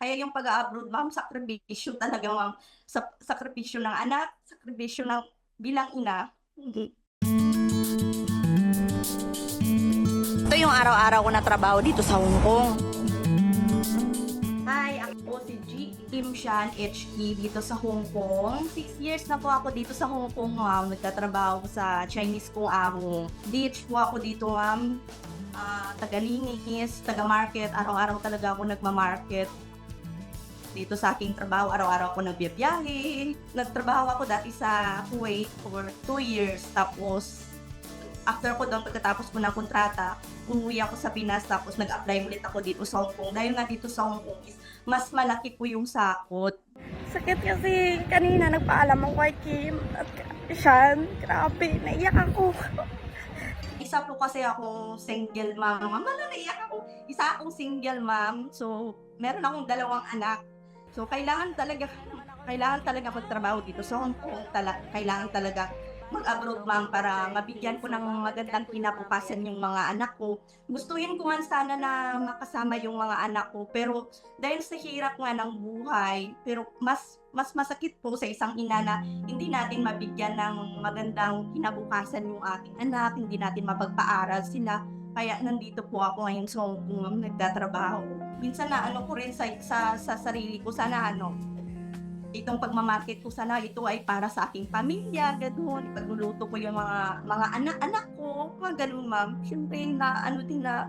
Kaya yung pag-a-abroad, ma'am, sakripisyo talaga, ma'am. Sa sakripisyo ng anak, sakripisyo ng bilang ina. Hindi. Ito yung araw-araw ko na trabaho dito sa Hong Kong. Hi, ako si G. Kim Shan HK dito sa Hong Kong. Six years na po ako dito sa Hong Kong, ma'am. Nagtatrabaho sa Chinese kong amo. DH po ako dito, ma'am. Ah, taga-linis, taga-market. Araw-araw talaga ako nagma-market. Dito sa aking trabaho, araw-araw ako nagbibiyahe. Nagtrabaho ako dati sa Kuwait for two years. Tapos, after ko doon, pagkatapos ko ng kontrata, umuwi ako sa Pinas tapos nag-apply ulit ako dito sa Hong Kong. Dahil nga dito sa Hong Kong is mas malaki po yung sakot. Sakit kasi kanina nagpaalam ako kay Kim at Sean. Grabe, naiyak ako. Isa po kasi akong single mom. Mama na naiyak ako. Isa akong single mom. So, meron akong dalawang anak. So, kailangan talaga kailangan talaga magtrabaho dito Kong. Tala, kailangan talaga mag-abroad ma'am para mabigyan ko ng magandang kinabukasan yung mga anak ko. Gustuhin ko man sana na makasama yung mga anak ko pero dahil sa hirap nga ng buhay, pero mas mas masakit po sa isang ina na hindi natin mabigyan ng magandang kinabukasan yung ating anak, hindi natin mapagpaaral sila. Kaya nandito po ako ngayon sa Hong Kong, nagtatrabaho. Minsan na ano ko rin sa, sa, sa sarili ko, sana ano, itong pagmamarket ko sana ito ay para sa aking pamilya, gano'n. Pagluluto ko yung mga mga anak-anak ko, mga gano'n ma'am. Siyempre na ano din na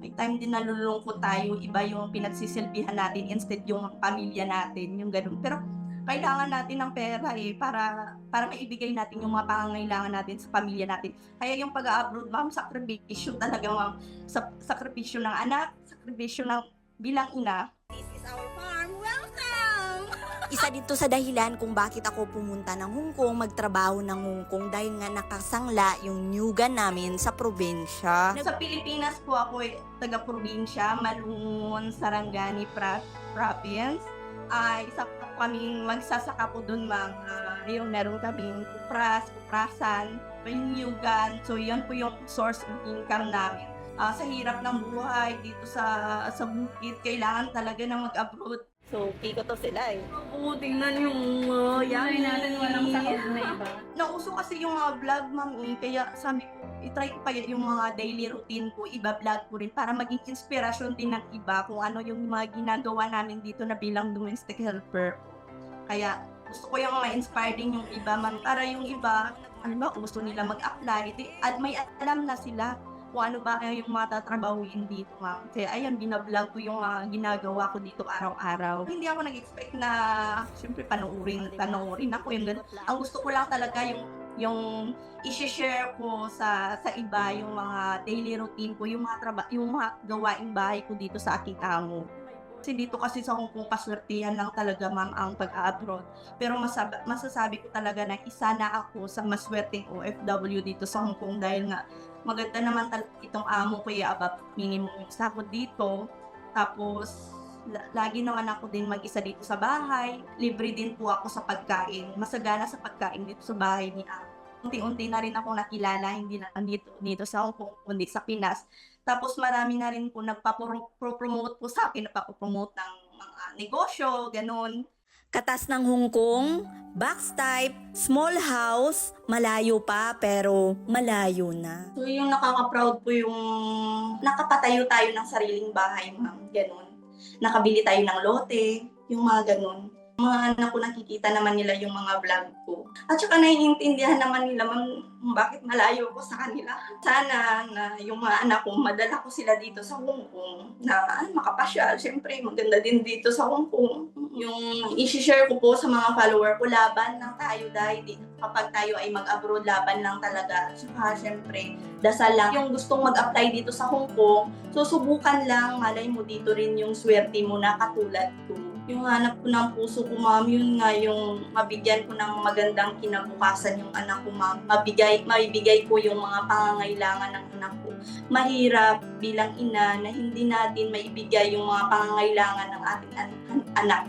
may time din na lulungkot tayo, iba yung pinagsisilbihan natin instead yung pamilya natin, yung gano'n. Pero kailangan natin ng pera eh para para maibigay natin yung mga pangangailangan natin sa pamilya natin. Kaya yung pag-abroad, ma'am, sakripisyo talaga, ma'am. Sa, sakripisyo ng anak, sakripisyo ng bilang ina, This is our farm. Welcome! Isa dito sa dahilan kung bakit ako pumunta ng Hong Kong, magtrabaho ng Hong Kong dahil nga nakasangla yung nyugan namin sa probinsya. Sa Pilipinas po ako eh, taga-probinsya, Malungon, Sarangani Pra- Province. Ay, isa po kaming magsasaka po doon mga, yung meron kaming kupras, kuprasan, yung yugan. So, yun po yung source of income namin. Ah, sa hirap ng buhay dito sa sa bukid, kailangan talaga na mag-abroad. So, kiko to sila eh. Oo, tingnan yung uh, Sabi natin walang sakit na iba. Nauso kasi yung mga vlog, ma'am, eh. Kaya sabi ko, itry ko pa yun yung mga daily routine ko, iba-vlog ko rin para maging inspirasyon din ng iba kung ano yung mga ginagawa namin dito na bilang domestic helper. Kaya gusto ko yung ma-inspire din yung iba, ma'am, para yung iba, ano ba, gusto nila mag-apply, di, at may alam na sila kung ano ba yung mga tatrabahuin dito, ma'am. Kaya ayun, binablog ko yung mga ginagawa ko dito araw-araw. Hindi ako nag-expect na, siyempre, panoorin, panoorin ako yung ganun ang gusto ko lang talaga yung yung i-share ko sa sa iba yung mga daily routine ko, yung mga traba, yung mga gawaing bahay ko dito sa aking amo. Kasi dito kasi sa Hong Kong, paswertihan lang talaga ma'am ang pag-abroad. Pero masab- masasabi ko talaga na isa na ako sa maswerteng OFW dito sa Hong Kong dahil nga maganda naman talaga itong amo ko yung above minimum sahod dito. Tapos, la- lagi naman ako din mag-isa dito sa bahay. Libre din po ako sa pagkain. Masagana sa pagkain dito sa bahay ni Ate. Unti-unti na rin ako nakilala, hindi na dito, dito sa Hong Kong, kundi sa Pinas. Tapos marami na rin po nagpa-promote po sa akin, nagpa-promote ng mga negosyo, ganun. Katas ng Hong Kong, box type, small house, malayo pa pero malayo na. So yung nakaka-proud po yung nakapatayo tayo ng sariling bahay, ma'am, ganun. Nakabili tayo ng lote, yung mga ganun. Mga anak ko nakikita naman nila yung mga vlog ko. At saka naiintindihan naman nila ma'am, bakit malayo ko sa kanila. Sana na yung mga anak ko, madala ko sila dito sa Hong Kong na ah, makapasyal. Siyempre, maganda din dito sa Hong Kong. Yung isi-share ko po sa mga follower ko, laban lang tayo dahil kapag tayo ay mag-abroad, laban lang talaga. Saka siyempre, dasal lang. Yung gustong mag-apply dito sa Hong Kong, susubukan lang, malay mo dito rin yung swerte mo na katulad ko. Yung hanap ko ng puso ko, ma'am, yun nga yung mabigyan ko ng magandang kinabukasan yung anak ko, ma'am. Mabigay, mabibigay ko yung mga pangangailangan ng anak ko. Mahirap bilang ina na hindi natin maibigay yung mga pangangailangan ng ating an- an- anak.